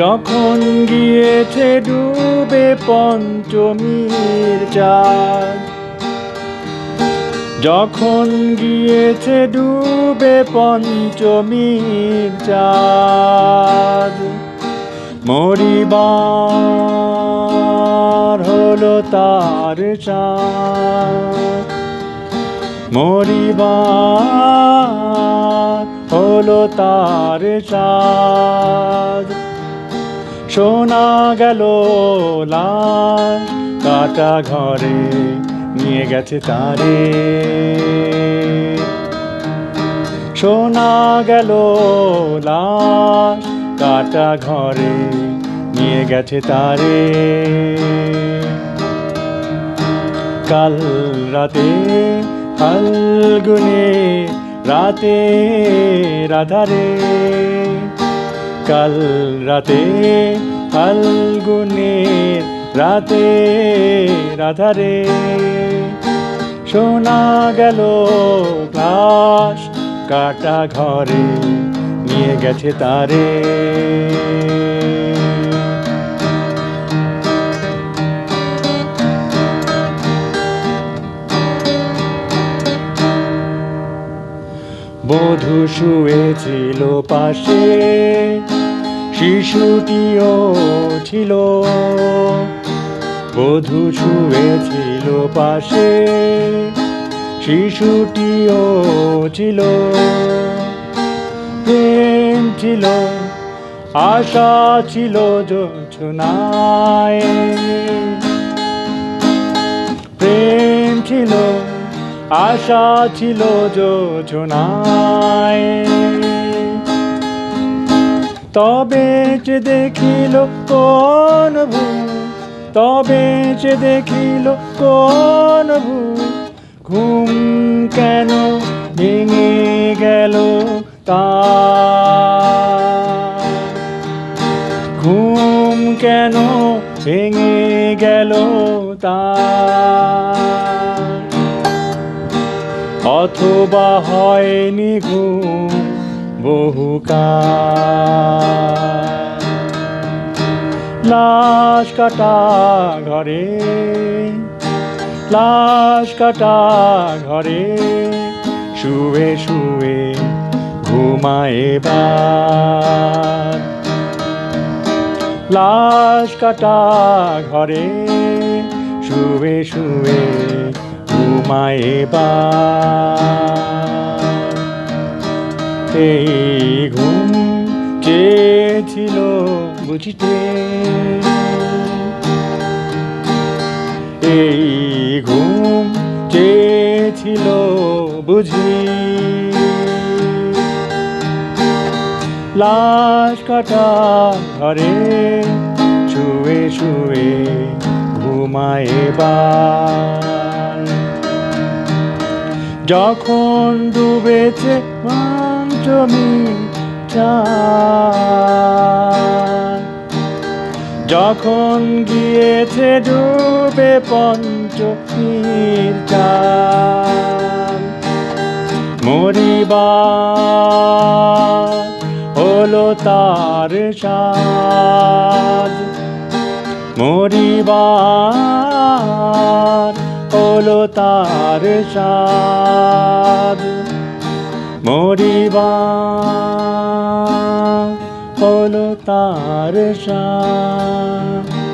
যখন গিয়েছে ডুবে পঞ্চমীর চাঁদ, যখন গিয়েছে ডুবে পঞ্চমীর চাঁদ, মরিবার হলো তার চাঁদ মরিবার হলো তার চাঁদ শোনা গেল লাল কাটা ঘরে, নিয়ে গেছে তারে। শোনা গেল লাল কাটা ঘরে, নিয়ে গেছে তারে। কাল রাতে ফাল্গুনে, রাতে রাধারে। কাল রাতে ফাল্গুনে রাতে রাধারে। শোনা গেল ক্লাস কাটা ঘরে নিয়ে গেছে তারে। বধূ শুয়েছিল পাশে শিশুটিও ছিল। বধু শুয়েছিল পাশে, শিশুটিও ছিল। প্রেম ছিল, আশা ছিল প্রেম ছিল, আশা ছিল যোজনায় তবে যে দেখিল কোন ভূ তবে যে দেখিল কোন ভূ ঘুম কেন ভেঙে গেল তার ঘুম কেন ভেঙে গেল তা? অথবা হয়নি ঘুম বহুকাল। লাশ কাটা ঘরে, লাশ কাটা ঘরে, শুয়ে শুয়ে ঘুমায় এবার। লাশ কাটা ঘরে, শুয়ে শুয়ে ঘুমায় এবার। এই ঘুম চেয়েছিল বুঝিতে। এই ঘুম চেয়েছিল বুঝি। লাশ কাটা ঘরে শুয়ে শুয়ে ঘুমায় এবার। যখন ডুবেছে পঞ্চমী যখন গিয়েছে ডুবে পঞ্চমীর মরিবার হলো তার সাজ মরিবার হলো তার সাজ মরিবা হলো তার সাজ